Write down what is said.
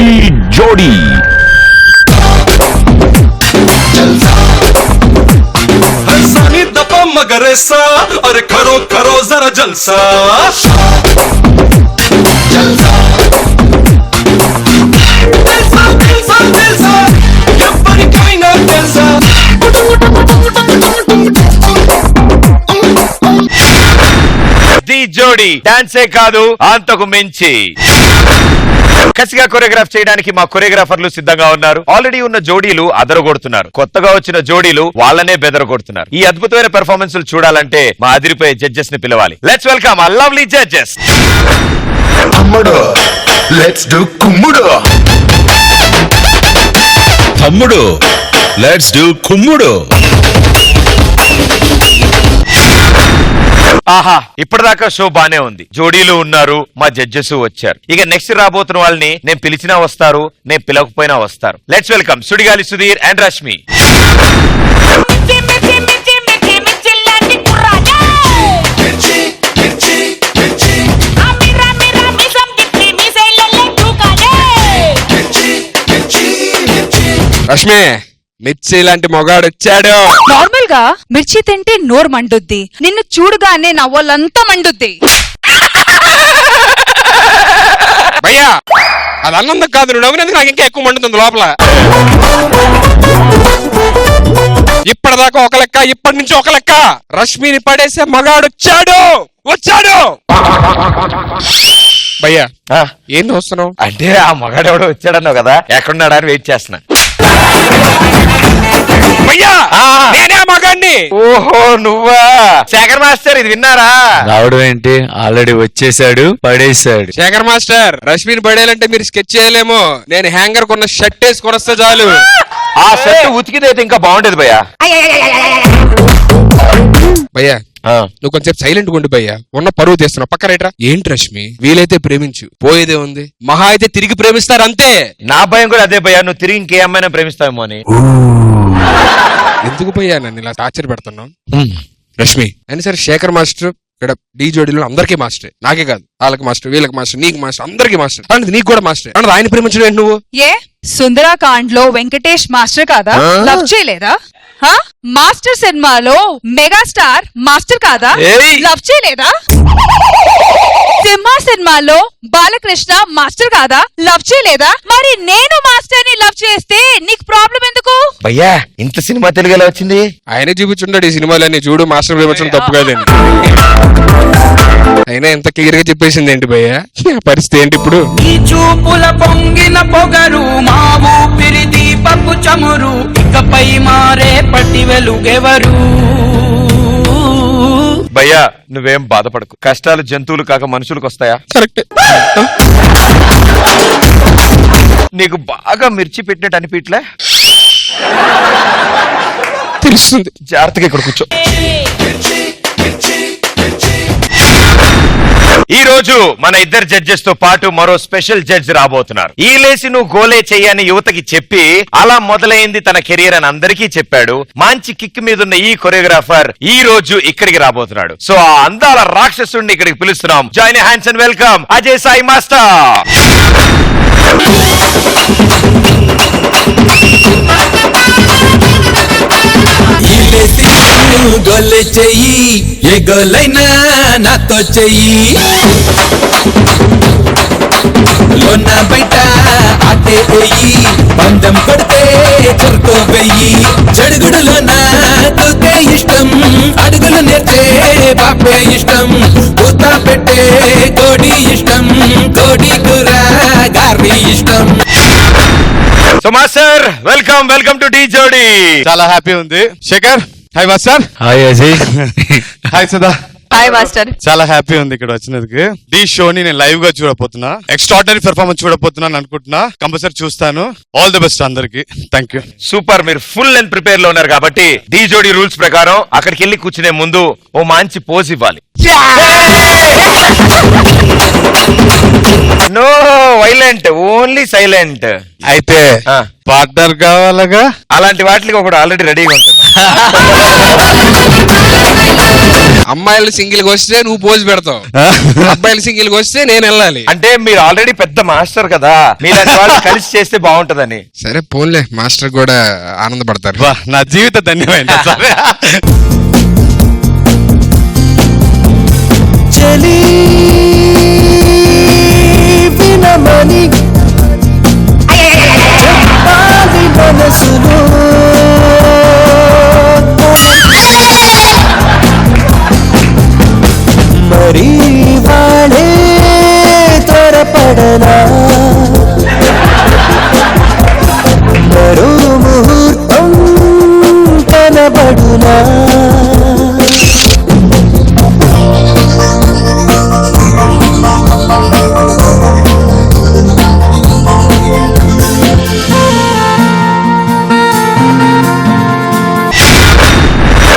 జోడీ हंसानी दपा मगर ऐसा अरे करो करो जरा जलसा जलसा जलसा जलसा ఎవ్వరికైనా తెలుసా ది జోడి డాన్సే కాదు అంతకు మించి కసిగా కొరియోగ్రాఫ్ చేయడానికి మా కొరియోగ్రాఫర్లు సిద్ధంగా ఉన్నారు. ఆల్రెడీ ఉన్న జోడీలు అదరగొడుతున్నారు. కొత్తగా వచ్చిన జోడీలు వాళ్ళనే బెదరగొడుతున్నారు. ఈ అద్భుతమైన పెర్ఫార్మెన్స్ చూడాలంటే మా అదిరిపోయే జడ్జెస్ని పిలవాలి. లెట్స్ వెల్కమ్ ఆ లవ్లీ జడ్జెస్ తమ్ముడు లెట్స్ డు కుమ్ముడు. తమ్ముడు లెట్స్ డూ కుమ్ముడు. ఆహా ఇప్పటిదాకా షో బానే ఉంది. జోడీలు ఉన్నారు మా జడ్జెస్ వచ్చారు. ఇక నెక్స్ట్ రాబోతున్న వాళ్ళని నేను పిలిచినా వస్తారు నేను పిలవకపోయినా వస్తారు. Let's welcome Sudigali Sudheer and Rashmi. Rashmi మిర్చి లాంటి మొగాడు వచ్చాడు. నార్మల్గా మిర్చి తింటే నోరు మండుద్ది. నిన్ను చూడగానే నా వాళ్ళంతా మండుద్ది. భయ్యా అది అన్నందుకు కాదు నువ్వు నవ్వినందుకు నాకు ఇంకా ఎక్కువ మండుతుంది లోపల. ఇప్పటిదాకా ఒక లెక్క ఇప్పటి నుంచి ఒక లెక్క. రష్మిని పడేసే మగాడు వచ్చాడు. వచ్చాడు. భయ్యా ఆ, ఏం వస్తున్నావు? అంటే ఆ మగాడెవడో వచ్చాడన్నావు కదా ఎక్కడున్నాడా అని వెయిట్ చేస్తున్నా. భయ్యా. నేనే ఆ మగాడిని. ఓహో నువ్వా? శేఖర్ మాస్టర్ ఇది విన్నారా? రావడం ఏంటి? ఆల్రెడీ వచ్చేసాడు పడేసాడు శేఖర్ మాస్టర్ రష్మిని పడేయాలంటే మీరు స్కెచ్ చేయలేమో. నేను హ్యాంగర్ కొన్న షర్ట్ వేసుకొని వస్తే చాలు. ఆ షర్ట్ ఉతికిదైతే ఇంకా బాగుండేది భయ్యా. భయ్యా నువ్వు కొంచెం సైలెంట్ ఉండి భయ్యా. ఉన్న పరువు తీస్తున్నావు పక్క రైట్రా. ఏంటి రష్మి? వీలైతే ప్రేమించు. పోయేదే ఉంది. మహా అయితే తిరిగి ప్రేమిస్తారు అంతే. నా భయం కూడా అదే భయ్యా. నువ్వు తిరిగి ఇంకే అమ్మాయినా ప్రేమిస్తావేమో అని. నన్ను ఇలా టార్చర్ పెడుతున్నావు రష్మి. అయినా సరే శేఖర్ మాస్టర్ ఇక్కడ డీ జోడీలో అందరికీ మాస్టర్. నాకే కాదు. వాళ్ళకి మాస్టర్ వీళ్ళకి మాస్టర్ నీకు మాస్టర్ అందరికీ మాస్టర్. అంటే నీకు కూడా మాస్టర్. అంటే ఆయన ప్రేమించడం ఏంటి నువ్వు? ఏ? సుందరాకాండ్లో వెంకటేష్ మాస్టర్ కాదా? లవ్ చేయలేదా? హా? మాస్టర్ సినిమాలో మెగాస్టార్ మాస్టర్ కాదా! లవ్ చేయలేదా? సింహ సినిమాలో బాలకృష్ణ మాస్టర్ కాదా? లవ్ చేయలేదా? మరి నేను మాస్టర్ని లవ్ చేస్తే నీకు ప్రాబ్లం ఎందుకు? భయ్యా ఇంత సినిమా తెలుగు ఎలా వచ్చింది? ఆయనే చూపించుంటాడు ఈ సినిమాలన్నీ. చూడు మాస్టర్ ప్రేమించడం తప్పు కాదండి అయినా ఎంత క్లియర్గా చెప్పేసింది ఏంటి భయ్యా? పరిస్థితి ఏంటి ఇప్పుడు? ఈ చూపుల పొంగిన పొగరు మా ఊపిరి దీపపు చమురు ఇకపై మారే పట్టి వెలుగెవరు భయ్యా నువ్వేం బాధపడకు. కష్టాలు జంతువులు కాక మనుషులకు వస్తాయా? కరెక్ట్. నీకు బాగా మిర్చి పెట్టినట్టు అనిపించలే తెలుస్తుంది. జాగ్రత్తగా ఇక్కడ కూర్చో. ఈ రోజు మన ఇద్దరు జడ్జెస్తో పాటు మరో స్పెషల్ జడ్జ్ రాబోతున్నారు. ఈ లేసి నువ్వు గోలే చెయ్యని యువతకి చెప్పి అలా మొదలైంది తన కెరియర్ అని అందరికీ చెప్పాడు. మంచి కిక్ మీద ఉన్న ఈ కొరియోగ్రాఫర్ ఈ రోజు ఇక్కడికి రాబోతున్నాడు. సో ఆ అందాల రాక్షసుడిని ఇక్కడికి పిలుస్తున్నాం. Join hands and welcome Ajay Sai master. నువ్వు గొల్లె చెయ్యి ఏ గొల్లైనా నాతో చెయ్యి. లోన బయట ఆటే వెయ్యి బంధం కొడితే చెరుకో వెయ్యి. చెడుగుడులోన తూతే ఇష్టం అడుగులు నేర్చే బాపే ఇష్టం. పూత పెట్టే కోడి ఇష్టం కోడి కూర గారి ఇష్టం. So master welcome welcome to the జోడి. చాలా హ్యాపీ ఉంది. Shekhar hi master hi Ajay hi Sudha hi master చాలా హ్యాపీ ఉంది ఇక్కడ వచ్చినందుకు. ఈ షోని నేను లైవ్గా చూడబోతున్నా. ఎక్స్ట్రాడనరీ పెర్ఫార్మెన్స్ చూడబోతున్నాను అనుకుంటున్నా. కంపల్సరీ చూస్తాను. ఆల్ ది బెస్ట్ అందరికి. థ్యాంక్ యూ సూపర్ మీరు ఫుల్ అండ్ ప్రిపేర్లో ఉన్నారు కాబట్టి డి జోడి రూల్స్ ప్రకారం అక్కడికి వెళ్ళి కూర్చునే ముందు ఓ మంచి పోజ్ ఇవ్వాలి. వైలెంట్ ఓన్లీ సైలెంట్ అయితే. పార్ట్నర్ కావాలగా? అలాంటి వాటికి ఒకడు ఆల్రెడీ రెడీగా ఉంటుంది అమ్మాయిలు సింగిల్గా వస్తే నువ్వు పోజ్ పెడతావు. అబ్బాయిలు సింగిల్గా వస్తే నేను వెళ్ళాలి. అంటే మీరు ఆల్రెడీ పెద్ద మాస్టర్ కదా మీలాంటి వాళ్ళు కలిసి చేస్తే బాగుంటదని. సరే పోన్లే. మాస్టర్ కూడా ఆనందపడతారు. వా నా జీవిత ధన్యమైంది. సార్. చలి వినమని love